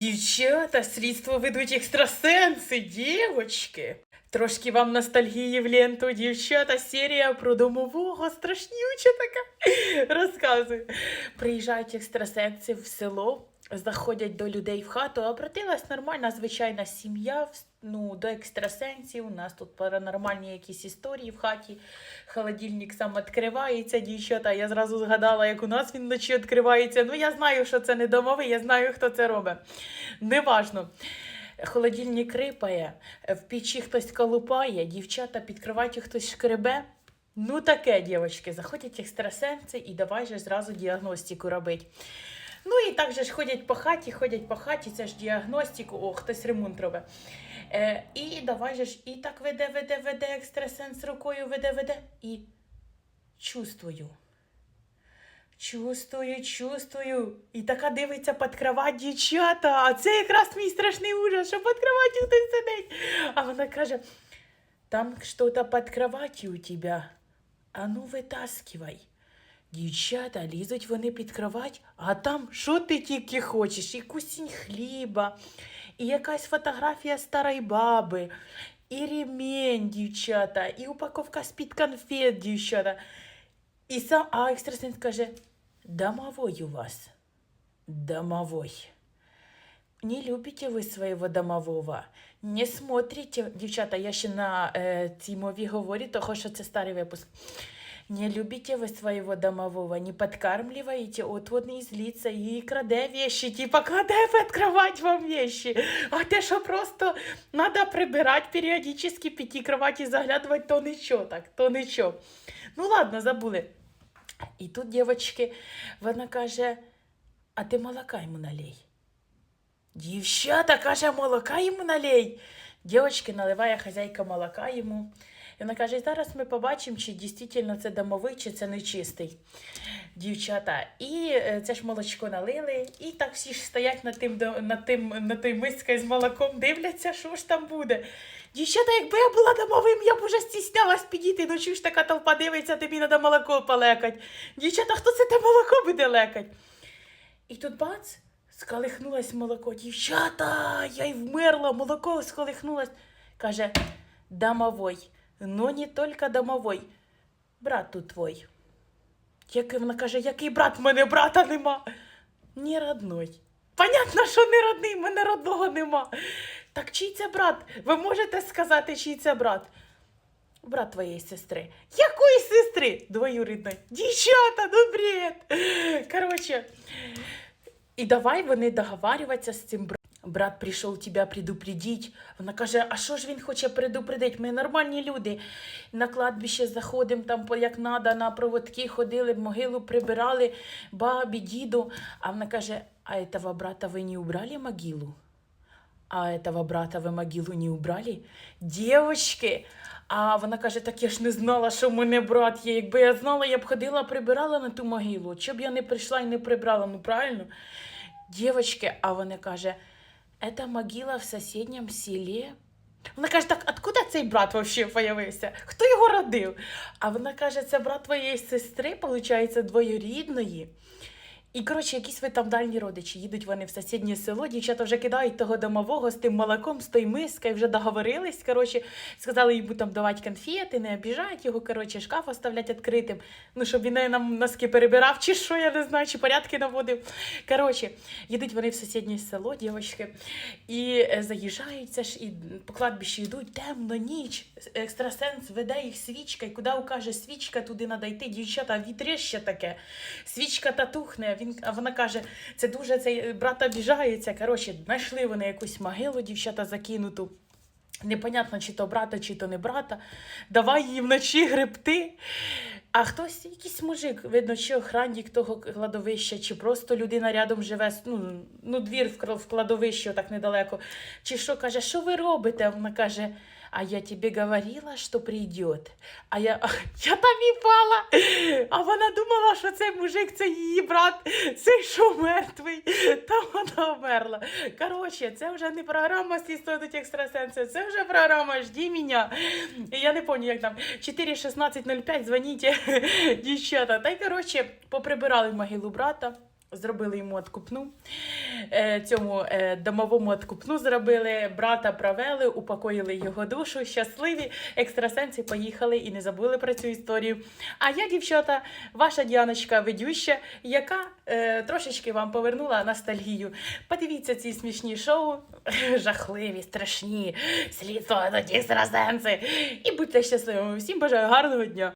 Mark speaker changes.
Speaker 1: Дівчата, слідство ведуть екстрасенси, дівочки. Трошки вам ностальгії в ленту, дівчата, серія про домового, страшнюча така. Розказую. Приїжджають екстрасенси в село, заходять до людей в хату, обратилась нормальна звичайна сім'я ну, до екстрасенсів. У нас тут паранормальні якісь історії в хаті. Холодильник сам відкривається, дівчата. Я зразу згадала, як у нас він вночі відкривається. Ну, я знаю, що це не домовий, я знаю, хто це робить. Неважно. Холодильник рипає, в печі хтось колупає, дівчата під кроваттю хтось шкребе. Ну таке, дівчатки, заходять екстрасенси і давай же зразу діагностику робити. Ну і так же ж ходять по хаті, ходять по хаті, це ж діагностику, о, хтось ремонт робить. Е, і давай же ж, і так веде, веде, веде екстрасенс рукою, веде, веде. І чувствую. Чувствую, чувствую. І така дивиться під кровать дівчата. А це якраз мій страшний ужас, що під кроваттю хтось сидить. А вона каже: там что-то під кроватью у тебе. А ну витаскивай. Дівчата лізуть вони під кровать, а там що ти тільки хочеш? І кусінь хліба, і якась фотографія старої баби, і ремень, дівчата, і упаковка з-під конфет, дівчата. І сам, а екстрасенс каже, домовой у вас. Домовой. Не любите ви своего домового, не смотрите. Дівчата, я ще на е, цій мові говорю, того що це старий випуск. Не любите вы своего домового, не подкармливаете, от он и злится, и краде вещи, типа кладе открывать вам вещи. А те, що просто надо прибирать периодически, піти кроваті заглядывать, то нічого так, то нічого. Ну ладно, забули. І тут, дівчатки, вона каже, а ти молока йому налей. Дівчата, каже, молока йому налей. Дівчатки наливає хазяйка молока йому. І вона каже, зараз ми побачимо, чи дійсно це домовий, чи це нечистий. Дівчата. І е, це ж молочко налили, і так всі ж стоять над тим, над тим, над тим мискою з молоком, дивляться, що ж там буде. Дівчата, якби я була домовим, я б уже стіснялась підійти. Ну чуєш, така толпа дивиться, тобі треба молоко полекать. Дівчата, хто це те молоко буде лекать? І тут бац, скалихнулось молоко. Дівчата, я й вмерла, молоко скалихнулось. Каже, домовой, ну не тільки домовой, брат тут твой. Який вона каже, який брат, в мене брата нема. Не родной. Понятно, що не родний, в мене родного нема. Так чий це брат? Ви можете сказати, чий це брат? Брат твоєї сестри. Якої сестри? Двоюрідної. Дівчата, ну бред. Коротше, і давай вони договарюватися з цим братом. Брат прийшов тебе предупредить. Вона каже: а що ж він хоче предупредити? Ми нормальні люди. На кладбище заходимо там, як надо, на проводки ходили, могилу прибирали, бабі, діду. А вона каже: а этого брата ви не убрали могилу? А этого брата ви могилу не убрали? Дівочки! А вона каже: так я ж не знала, що в мене брат є. Якби я знала, я б ходила, прибирала на ту могилу. Чоб я не прийшла і не прибрала, ну правильно? Дівочки, а вона каже, это могила в сусідньому селі. Вона каже, так откуда цей брат вообще появився? Хто його родив? А вона каже, це брат твоєї сестри, виходить, двоюрідної. І, коротше, якісь ви там дальні родичі. Їдуть вони в сусіднє село, дівчата вже кидають того домового з тим молоком, з тою мискою, вже договорились. Коротше, сказали йому там давати конфети, не обіжають його, коротше, шкаф оставлять відкритим. Ну, щоб він не нам носки перебирав, чи що, я не знаю, чи порядки наводив. Коротше, їдуть вони в сусіднє село, дівчатки, і е, заїжджають, це ж і по кладбищі йдуть, темно, ніч. Екстрасенс веде їх свічка, і куди укаже свічка, туди треба йти. Дівчата, вітрище таке. Свічка та тухне. Він, а вона каже, це дуже цей брат обіжається. Коротше, знайшли вони якусь могилу, дівчата закинуту. Непонятно, чи то брата, чи то не брата. Давай їй вночі гребти. А хтось, якийсь мужик, видно, чи охранник того кладовища, чи просто людина рядом живе, ну, ну двір в кладовищі так недалеко. Чи що каже, що ви робите? Вона каже, а я тобі говорила, що прийде. А я, я там і пала. А вона думала, що цей мужик це її брат, цей що мертвий. Та вона вмерла. Коротше, це вже не програма «Слідствують екстрасенси, це вже програма «Жди мене». Я не пам'ятаю, як там 4.16.05, дзвоніть, дівчата. Та й коротше, поприбирали могилу брата. Зробили йому откупну. Е, цьому е, домовому откупну зробили, брата провели, упокоїли його душу. Щасливі екстрасенси поїхали і не забули про цю історію. А я, дівчата, ваша Діаночка ведюща, яка е, трошечки вам повернула ностальгію. Подивіться ці смішні шоу, жахливі, страшні, слідство екстрасенси. І будьте щасливими. Всім бажаю гарного дня!